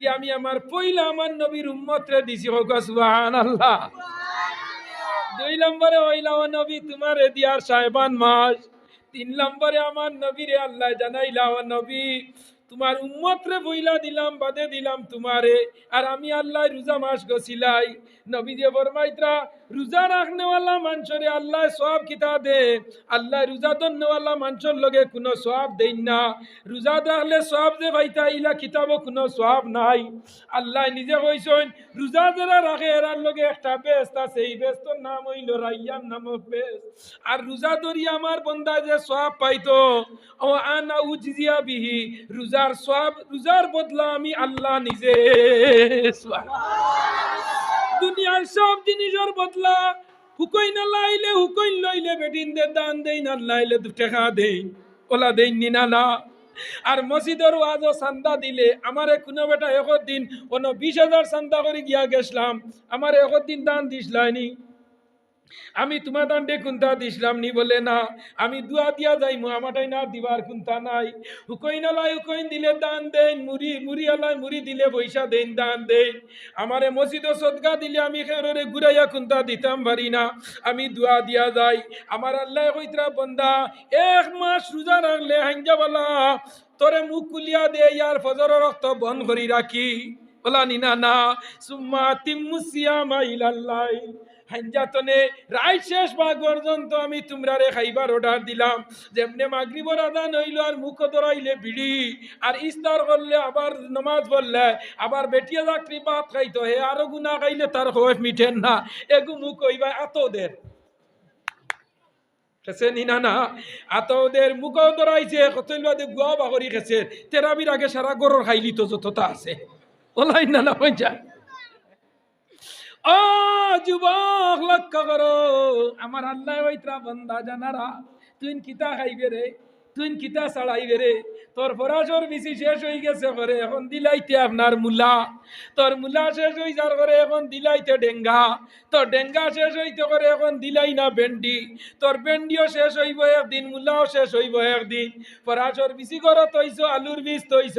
আমি আমার পইলা আমার নবীর উম্মতরে দিছি। হোক সুবহানাল্লাহ। দুই নম্বরে ওইলা ও নবী তোমার দিয়ার সাহেবান মাস। তিন নম্বরে আমার নবীরে আল্লাহ জানাইলা ও নবী তোমার উম্মতরে বইলা দিলাম বাদে দিলাম তোমারে। আর আমি আল্লাহ রোজা মাস গছিলাই। নবী যে ফরমাইতরা রোজা রাখনেওয়ালা মানুষরে আল্লাহ সব কিতা দে। আল্লাহ রোজা দন্নওয়ালা মানুষের লগে কোনো সব দেন না। রোজা রাখলে সব যে ভাইতা, ইলা কিতাব কোনো সব নাই। আল্লাহ নিজে কইছেন, রোজা যারা রাখে, এরার লগে একটা বেস্ত আছে। এই বেস্তর নাম হইল রাইয়ান নামক বেস্ত আর রোজা ধরি আমার বন্দা যে সব পাইতো, ও আনা উজিয়া বিহি, রোজার সব রোজার বদলা আমি আল্লাহ নিজে। দুনিয়ার সব জিনিসের বদলা। হুকই না লাইলে, হুকই লইলে দে দান দেই, না লাইলে টাকা দেই, ওলা দেই নি না না। আর মসজিদের ওয়াজও চান্দা দিলে, আমার কোনো বেটা একদিন কোনো বিশ হাজার চান্দা করে গিয়া গেছিলাম আমার একদিন দিন দান দিসলাইনি। আমি তোমার দান্ডে কুন্তা দিছিলাম, নি বলে না। আমি দুয়া দিয়া যাই আমাটাই না দিবার কুন্তা নাই। হুকইন আলাই হুকইন দিলে দান দেন, মুড়ি মুড়ি আলাই মুড়ি দিলে পয়সা দেন, দান দেন। আমারে মসজিদ সদগা দিলে আমি খেররে ঘুরাইয়া কুন্তা দিতাম পারি না। আমি দুয়া দিয়া যাই। আমার আল্লাহ কইতরা, বন্দা, এক মাস রোজা রাখলে হাঞ্জাবালা তোরে মুখ কুলিয়া দে, ইয়ার ফজর রক্ত বন্ধ করি রাখি। বলা নিনা না সুম্মা তিম্মুসিয়ামা ইলাল্লাহ হাঞ্জাতনে রায় শেষ বা পর্যন্ত আমি তোমরারে খাইবার অর্ডার দিলাম। যেমনে মাগরিবর আদান হইল আর মুখ ধরাইলে বিড়ি, আর ইস্তার করলে আবার নমাজ পড়লে, আবার বেটিয়া চাকরি ভাত খাইতো, হে আরও গুনা খাইলে তার হয়ে মিঠেন না। এগু মুখ হইবা এতদের খেছে নি না না আত ওদের মুখও ধরাইছে কতল বাদে গুয়া বাগরি খেছে তেরাবির আগে সারা গরর খাইলি তো যতটা আছে। ওলাই না না যায় ও যুবক লক্ষ্য করো। আমার আল্লাহ ওইত্রা বন্দা জানারা। তুই কিতা খাইবে রে? তুই কিতা চালাইবে রে? তোর ফরাসর বেশি শেষ হয়ে গেছে করে এখন দিলাইতে আপনার মূলা। তোর মূলা শেষ হয়ে যার করে এখন দিলাইতে ডেঙ্গা। তোর ডেঙ্গা শেষ হইতে করে এখন দিলাই না ভেন্ডি। তোর ভেন্ডিও শেষ হইব একদিন, মূলাও শেষ হইব একদিন। ফরাসর বেশি করো তৈছ আলুর বীজ তৈছ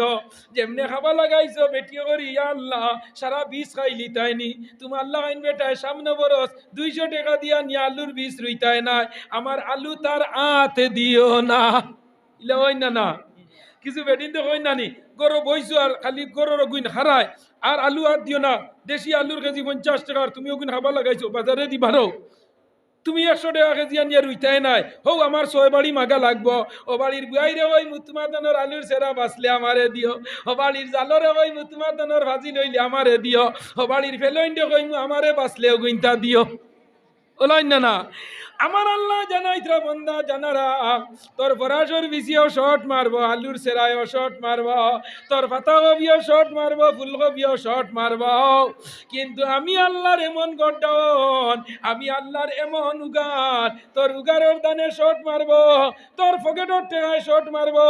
যেমনে খাবা লাগাইছো, বেটিও করি আল্লাহ, সারা বীজ খাইলি তাইনি তুমি আল্লাহ আইন বেটায়, সামনে বরস, দুইশো টাকা দিয়া নিয়ে আলুর বীজ রুইতায় না আমার আলু তার আতে দিও না। ইলে না না। কিছু বেদিন তো হই না নি গরো বইছো আর খালি গরোর গুণ হারায় আর আলু আর দিও না। দেশি আলুর কেজি পঞ্চাশ টাকা আর তুমি ওগুন খাবা লাগাইছো। বাজারে দি বারো তুমি একশো টাকা কেজি আনিয়ে রুইতাই নাই। হৌ আমার ছয় বাড়ি মাগা লাগবো। ও বাড়ির বুয়াইরে ওই মুতুমাদানোর আলুর সেরা বাঁচলে আমারে দিও ও বাড়ির জালরে ওই মুতুমাদানোর ভাজি লইলে আমারে দিও ও বাড়ির ফেলইন্ডে কইমু আমারে বাঁচলে গুইনতা দিও ওলাইন না না। আমার আল্লাহ জানাইতরা বন্দা জানারা। তোর ফরাসর বিছিও শর্ট মারবো আলুর সেরায়ও শর্ট মারবো, তোর পাতাকবিও শর্ট মারবো ফুলকবিও শর্ট মারবো। কিন্তু আমি আল্লাহর এমন গড্ডন আমি আল্লাহর এমন উগার, তোর উগারের দানে শর্ট মারবো, তোর পকেটর টেকায় শর্ট মারবো,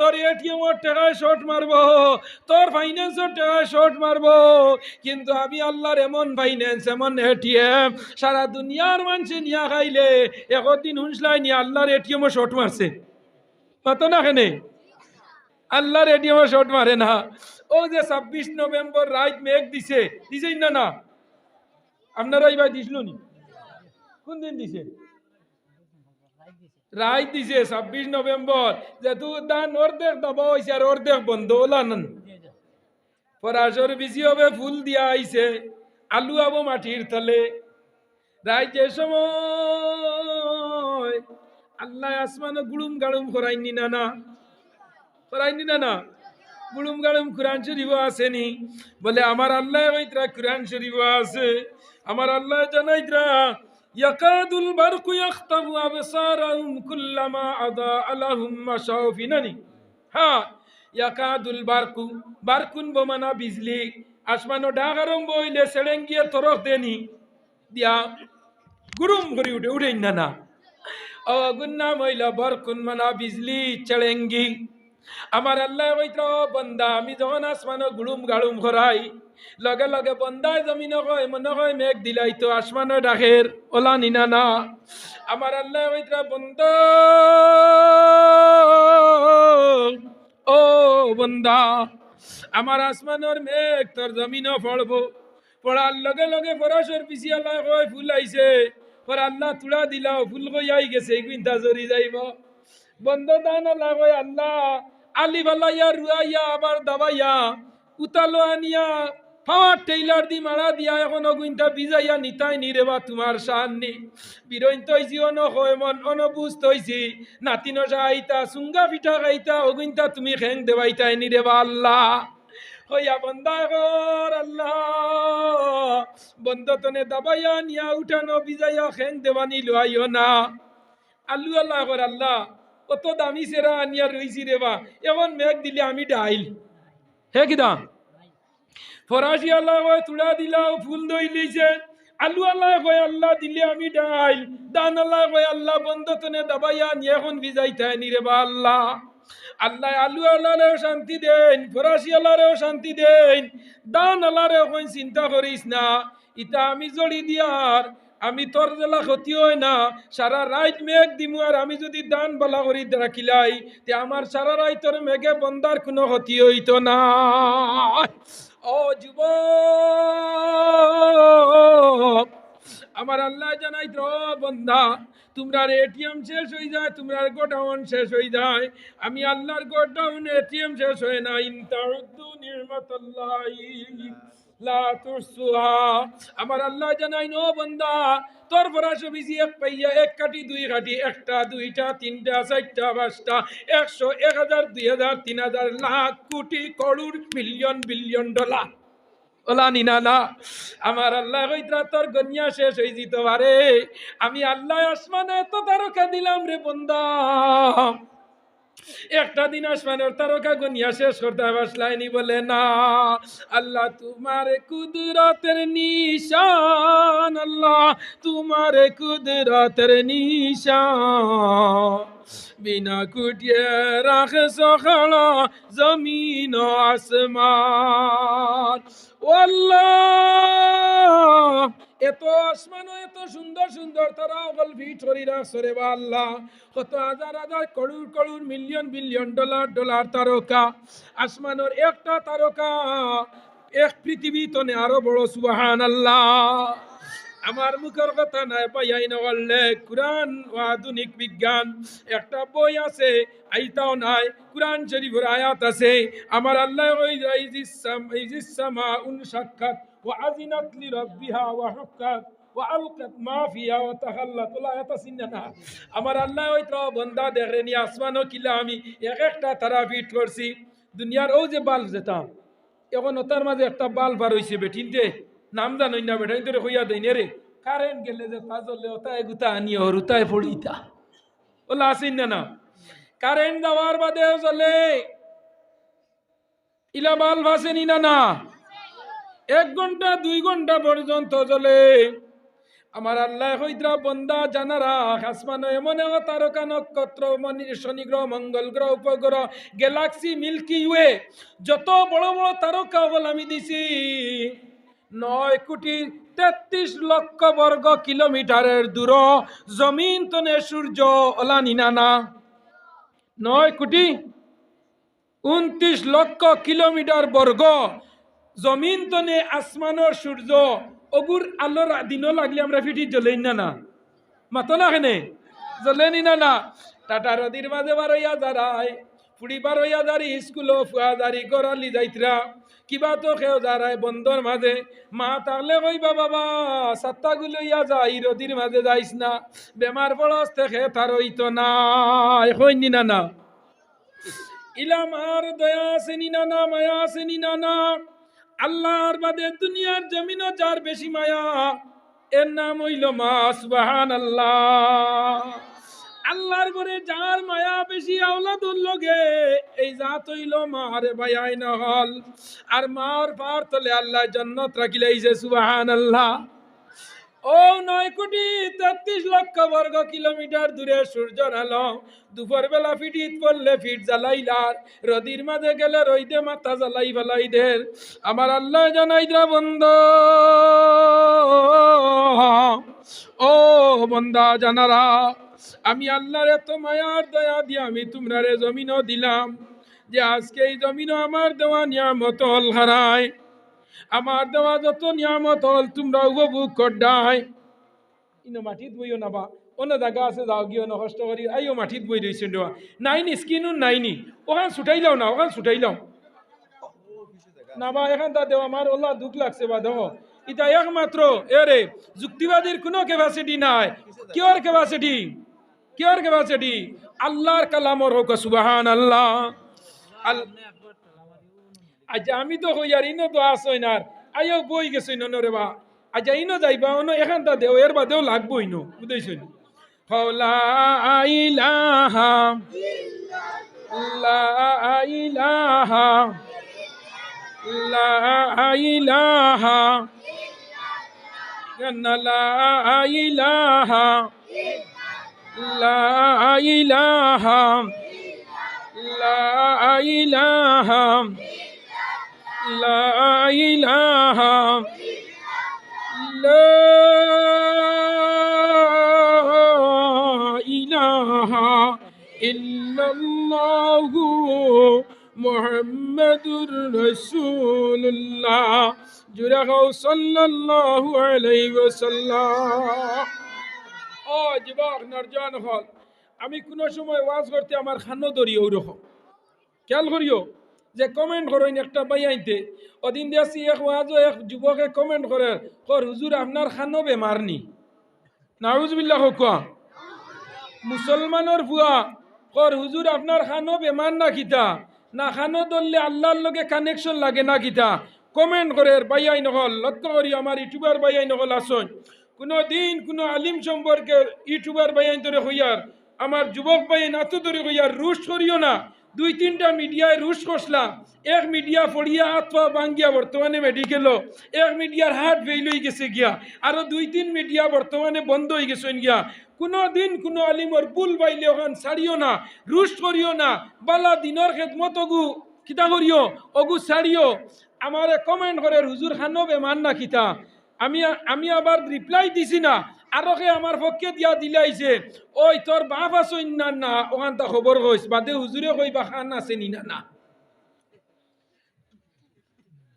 তোর এটিএমর টেকায় শর্ট মারবো, তোর ফাইন্যান্সের টেকায় শর্ট মারবো। কিন্তু আমি আল্লাহর এমন ফাইন্যান্স, এমন এটিএম, সারা দুনিয়ার মানুষে নিয়া খাইলে একদিন শুনসলাই নিয়ে আল্লাহর এটিএমও শর্ট মারছে। পাতো না কেনে? আল্লাহর এটিএমও শর্ট মারে না। ও যে ছাব্বিশ নভেম্বর রাত মেঘ দিছে, দিছেই না না? আপনারা এইবার দিছিল নি? কোন দিন দিছে? রায় দিছে ছাব্বিশ নভেম্বর। যেহেতু দান অর্ধেক দাবা হয়েছে আর অর্ধেক বন্ধ ওলান পরাশর বেশি হবে ফুল দিয়া আইছে, আলু আবো মাটির তলে। রাজ্যের সময়। আল্লাহ আসমানে গুড়ুম গাড়ুম করাইনি না না করাইনি না না গুড়ুম গাড়ুম কুরআন শরীফ আসেনি। বলে, আমার আল্লাহ ওইতরা কুরআন শরীফ আছে। আমার আল্লাহ জানাইতরা, ইয়াকাদুল বারকু ইয়াখতাবু আবসারাহুম কুল্লামা আদা লাহুম মাশাউ ফিনানি হ্যাঁ ইয়াকাদুল বারকু, বারকুন বমানা বিজলি। আসমানো ডাগারম বইলে সেড়েঙ্গিয়ে তরফ দেনি। দিয়া গুরুম করে উঠে উঠে না না। ও গুন্না মহিলা বরকুন মানা বিজলি চড়েঙ্গি। আমার আল্লাহ কইত্র বন্দা, আমি যখন আসমান গুড়ুম গাড়ুম করাই লগে লগে বন্দায় জমিন কয় মনে কয় মেঘ দিলাই তো আসমান ডাকের, ওলা নিনা না আমার আল্লাহ কইত্র বন্ধ ও বন্দা, আমার আসমানের মেঘ তোর জমিনও পড়ব পড়ার লগে লগে পরাশর পিছিয়ে আল্লাহ কয়, ফুল আইছে। পর আল্লাহ তুলা দিলাও, ফুল কই আই গেছে গুইন্তা জরি যাইব। বন্ধ দান আল্লাহ কয়, আল্লাহ, আলি বালাইয়া, রুয়াইয়া, আবার দাবাইয়া, উতালো আনিয়া, পাওয়ার টেইলার দি মারা দিয়া এখন অগুইনটা বিজাইয়া নিতাই নিরেবা তোমার সান্নি বিরইন তৈছি অন হয় মন অনবুজ তৈছি নাতিন আইতা সুঙ্গা পিঠা খাইতা অগুইনটা তুমি খেং দেবাইতাই নিরেবা আল্লাহ। হইয়া বন্দা গর আল্লাহ। বন্ধ তনে দাবাইয়া নিয়া উঠানো বিজাইয়া খেং দেবানি লইও না। আল্লু আল্লাহ গর আল্লাহ কত দামি সেরা আনিয়া রইছি রেবা এখন মেঘ দিলে আমি ডাইল। হে কিদা ফরাসি আল্লাহ তুলা দিলাও ফুল দই লইছে আলু আল্লাহ কয়, আল্লাহ দিলে আমি ডাইল। দান আল্লাহ কয়, আল্লাহ বন্ধ তনে দাবাইয়া নিয়ে এখন ভিজাই থাই নিরে বা আল্লাহ। আল্লাহ আলু আল্লাহরেও শান্তি দেন, ফরাসি আল্লাহরেও শান্তি দেন। দান আল্লাহরেও চিন্তা করিস না। ইটা আমি জড়ি দিয়ার, আমি তোর জেলা ক্ষতি হয় না। সারা রাত মেঘ দিমু আর আমি যদি দান বালা করি রাখিলাই তে আমার সারা রাত তোর মেঘে বন্দার কোনো ক্ষতি হইতো না। ও যুব আমার আল্লাহ জানাই তো বন্ধা তোমরা এটিএম শেষ হয়ে যায়, তোমরা গোডাউন শেষ হয়ে যায়। আমি আল্লাহর গোডাউন এটিএম শেষ হয় না ইন্তাউদ্দু নির্মাতাল্লাহি লা তুসুহা আমার আল্লাহ জানাই নো বন্দা, তোর পরাশো বিজি এক পাইয়া এক কাটি দুই কাটি একটা, দুইটা, তিনটা, চারটা, পাঁচটা, একশো, এক হাজার, দুই হাজার, তিন হাজার লাখ কোটি করোড় মিলিয়ন বিলিয়ন ডলার। ওলা নিনা না। আমার আল্লাহ কইতরা তোর গনিয়া শেষ হয়ে যেত পারে। আমি আল্লাহ আসমানে এত তারকা দিলাম রে বন্দা। একটা দিন আসমানের তারকা গনিয়া শেষ করতে বাসলাইনি বলে না। আল্লাহ তোমার কুদরতের নিশান, আল্লাহ তোমার কুদরতের নিশান। বিনা কুটিয়ে রাখে সখালা জমিন আসমান আল্লাহ এত আসমান ও এত সুন্দর সুন্দর তারা অকল ভিট করি রাখছে রে বা আল্লাহ কত হাজার হাজার crore crore million billion dollar dollar তারকা। আসমানের একটা তারকা, এক পৃথিবী তনে আরও বড় সুবাহান আল্লাহ আমার মুখের কথা নাই, পাইয়াই নহলে কোরআন ও আধুনিক বিজ্ঞান, একটা বই আছে, আইতাও নাই, কোরআন শরীফের আয়াত আছে, আমার আল্লাহ ওই ইজিসামা উন সাক্ষাৎ ও আজিনাত লি রব্বিহা ওয়া হক্কাত আমার আল্লাহ ওই তো বন্দা দেখেনি আসমানও কিলা আমি, এক একটা তারা ফিট করছি, দুনিয়ার ও যে বাল্ব যেতাম, এখন ওটার মাঝে একটা বাল্ব আর হয়েছে বেটিনতে নাম জানোই না বেটা তোরে হইয়া দেই রে। কারেন্ট গেলে যে তা জ্বললে ওটাই গুতা আনি ওর উতায় পড়িতা। ওলা আসিন না না। কারেন্ট দেওয়ার বাদে জ্বলে ইলা বাল্ব আসেনি না না। এক ঘণ্টা, দুই ঘণ্টা পর্যন্ত জ্বলে আমার আল্লাহ হইদ্রা বন্দা জানারা আসমান এমন তারকা নক্ষত্র শনি গ্রহ, মঙ্গল গ্রহ উপগ্রহ গ্যালাক্সি, মিল্কি ওয়ে। যত বড় বড় তারকা বল আমি দিছি। নয় কোটি তেত্রিশ লক্ষ বর্গ কিলোমিটারের দূর। জমিন তনে সূর্য ওলা নিনানা নয় কোটি উনত্রিশ লক্ষ কিলোমিটার বর্গ। জমিন তনে আসমানের সূর্য অগুর আলোর দিনও লাগলে আমরা ফিটি জ্বলেই না না মাতো না কেনে? জ্বলেনি না না টাটা নদীর মাঝে বারইয়া যারাই ফুড়ি বারইয়া যারি স্কুল ফুয়া যারি গড়ালি যাইতরা। কিবা তো খেও যারাই বন্ধর মাঝে মা তাহলে কইবা, বাবা সাত্তা গুলইয়া যাই রদির মাঝে যাইস না। বেমার পড়স থেকে তার হইতো না হইনি না না ইলাম আর দয়া আসেনি না না মায়া আসেনি না না আল্লাহর বাদে দুনিয়ার জমিনও যার বেশি মায়া এর নাম হইল মা সুবাহান আল্লাহ আল্লাহর করে যার মায়া বেশি আওলাদুল লগে এই জাত হইল মারে ভাইয়াই হল আর মার পার তলে আল্লাহ জান্নাত রাখিলাইছে সুবাহান আল্লাহ ও নয় কোটি তেত্রিশ লক্ষ বর্গ কিলোমিটার দূরে সূর্যর আলো দুপুর বেলা ফিটিত পড়লে ফিট জ্বালাইলার রদির মাঝে গেলে রইদে মাথা জ্বালাই ফেলাই দের। আমার আল্লাহ জানাই দা বন্ধ। ও বন্দা জানারা, আমি আল্লাহর এত মায়ার দয়া দিয়ে আমি তোমরা রে জমিনও দিলাম। যে আজকে এই জমিনও আমার দেওয়া নিয়ামত হল হারায় আমার দেওয়া যত নিয়ামত হল, তোমরা উপভোগ করডাই ইনো মাটিত বইও নাবা, অন্য জায়গা আছে, যাও গিয়ে অন্য কষ্ট করি। আইও মাটিত বই রয়েছে দেওয়া নাইনি স্কিনও নাইনি। ওখান ছুটাই লাও না, ওখান ছুটাই লাও। নাবা, এখান তা দেওয়া আমার ওলা দুঃখ লাগছে বা দেও। এটা একমাত্র এরে যুক্তিবাদীর কোনো ক্যাপাসিটি নাই। কিয়র ক্যাপাসিটি কিয়র ক্যাপাসিটি আল্লাহর কালামর হোক সুবাহান আল্লাহ আল আচ্ছা আমি তো কই আর ইনো তো আসই না আইও বই গেছে রে বা। আচ্ছা ইনো যাইবা, অন্য এখানটা দেও, এর বাদেও লাগবো ইনো বুঝাইছেন? হলা ইলাহা। লা ইলাহা। লা ইলাহা। লা ইলাহা। লা ইলাহা। লা ইলাহা। لا إله لا إله إلا الله محمد رسول الله جرح صلى الله عليه وسلم ও যুবক নরজন হল আমি কোনো সময় ওয়াজ করতে আমার খানো দরিও রকম খেয়াল করিও যে কমেন্ট করেন একটা বাই আইতে ওদিন দিয়েছি এক ওয়াজও এক যুবকে কমেন্ট করে কর হুজুর, আপনার খানো বেমার নি। নাউজবিল্লাহ কোয়া মুসলমানের ভুয়া, কর হুজুর, আপনার খানো বেমার না কিতা? না খানো ধরলে আল্লাহর লগে কানেকশন লাগে না কিতা? কমেন্ট করে বাইয়াই নহল লক্ষ্য করি আমার ইউটিউবার বাইয়াই নহল আসন। কোনো দিন কোনো আলিম সম্পর্কে ইউটিউবার বাইয়াই ধরে হইয়ার, আমার যুবক ভাই নাতো ধরে হইয়ার, রুশ করিও না। দুই তিনটা মিডিয়ায় রুশ কষলাম। এক মিডিয়া ফড়িয়া আত্মা বাঙ্গিয়া বর্তমানে মেডিকেল এক মিডিয়ার হাট ফেইল হয়ে গেছে গিয়া। আরও দুই তিন মিডিয়া বর্তমানে বন্ধ হয়ে গেছেন গিয়া। কোনো দিন কোনো আলিমর বুল বাইলে ওখান ছাড়িও না, রুশ করিও না। বালা দিনের খেদমত অগু কিতা করিও অগু ছাড়িও। আমারে কমেন্ট করে, হুজুর, খানো বেমান না কিতা আমি আমি আবার রিপ্লাই দিছি না। আরও কে আমার পক্ষে দিয়া দিলাইছে ওই তোর বাপ আসইন না না? ওখান তা খবর কইস বাদে হুজুরে কই বা খান আছে নি না না?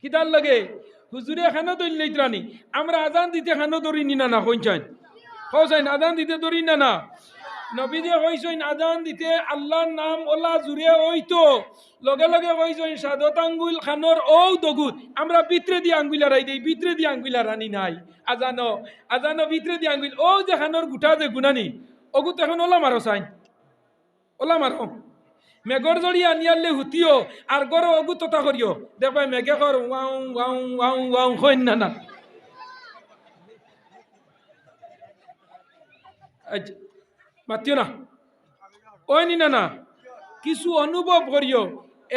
কিতার লাগে হুজুরে খানো দইল লইত্রানি আমরা আজান দিতে খানো ধরি নি না না কইছেন কইছেন আজান দিতে ধরি না না? নবীজে কইছেন আজান দিতে আল্লাহর নাম ওলা জুড়ে ওইতো লগে লগে কইছেন সাদত আঙ্গুল খানোর ও দগুত। আমরা ভিতরে দিয়ে আঙ্গুলা রাই দেই ভিতরে দিয়ে আঙ্গুলা রানি নাই। আজানো আজানো ভিতরে দিয়ে আঙ্গুল। ও যে খানোর গুটা যে গুনানি ওগুত এখন ওলা মারো চাই ওলা মারো। মেঘর জড়ি আনিয়ালে হুতিও আর গর অগু ততা করিও। দেখবা মেঘে কর ওয়াও ওয়াও ওয়াও ওয়াও হইন না না। আচ্ছা, মাতিও না ওই নি না না কিছু অনুভব করিও।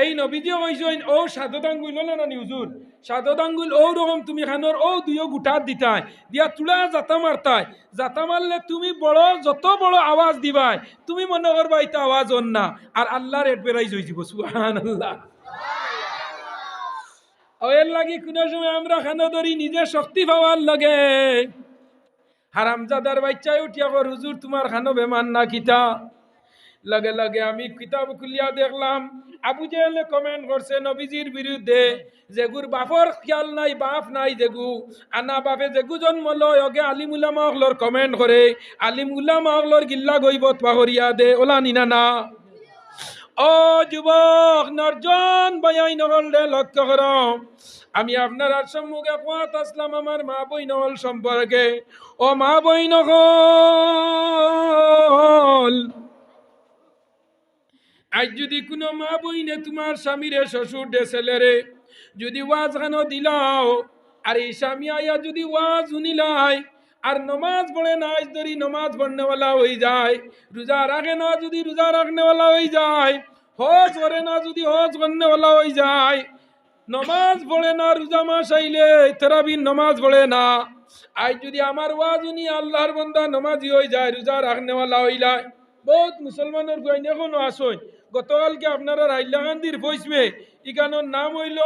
এই নবীজি কইছেন ও সাদত আঙ্গুল না না হুজুর সাদত আঙ্গুল ও রকম তুমি খানোর ও দুইও গুটাত দিতাই। দিয়া তুলা জাতা মারতাই জাতা মারলে তুমি বড়, যত বড় আওয়াজ দিবাই। তুমি মনে করবা এটা আওয়াজ অন না আর আল্লাহর এডভারাইজ হয়ে যাব সুহান আল্লাহ এর লাগি কোনো সময় আমরা খানো ধরি নিজে শক্তি পাওয়ার লাগে। হারামজাদার বাচ্চায় উঠিয়া কর হুজুর, তোমার খানো বেমান না কিতা? লগে লগে আমি কিতাব খুলিয়া দেখলাম। আবু জেলে কমেন্ট করছে, নবীজির বিরুদ্ধে যেগুর বাপর খেয়াল নাই, বাপ নাই যেগু, আনা বাপে যেগু জন্ম লয়, অগে আলিম উলামা অগলর কমেন্ট করে আলিম উলামা অগলর গিল্লা গইবত পাহরিয়া দে, ওলা নিনা না। ও যুবক, নরজন, বয়াই নহল লক্ষ্য কর। আমি আপনার সম্মুখে পাত আসলাম আমার মা বই নহল সম্পর্কে। ও মা বই নহল আজ যদি কোনো মা বইনে তোমার স্বামীরে শ্বশুর দে ছেলেরে যদি ওয়াজ খানো দিলাও, আর এই স্বামী আয়া যদি ওয়াজ শুনিলাই আর নমাজ পড়ে না, আজ ধরি নমাজ পড়নেওয়ালা হয়ে যায়। রোজা রাখে না, যদি রোজা রাখনেওয়ালা হয়ে যায়। হজ করে না, যদি হজ করনেওয়ালা হয়ে যায়। নমাজ পড়ে না, রোজা মাস আইলে তেরাবিন নমাজ পড়ে না। আজ যদি আমার ওয়াজ উনি আল্লাহর বন্দা নমাজি হয়ে যায়, রোজা রাখনেওয়ালা হইলায় বহুত মুসলমানের গোয়াইন এখনও আসই। গতকালকে আপনারা রাইলাকান্দির ভইসবে ইখানোর নাম হইল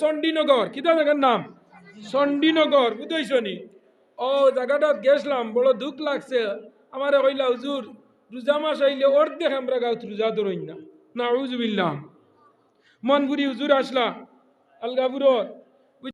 চণ্ডীনগর। কিতা জায়গার নাম? চণ্ডীনগর বুঝাইছনি ও জায়গাটাত গেছিলাম বড় দুঃখ লাগছে। আমার কইলা হুজুর রোজা মাস আইলে অর্ধেক আমরা গাঁত রোজা ধরই না। না হুজুবিল্লাম মনগুরি হুজুর আসলা আলগাপুরর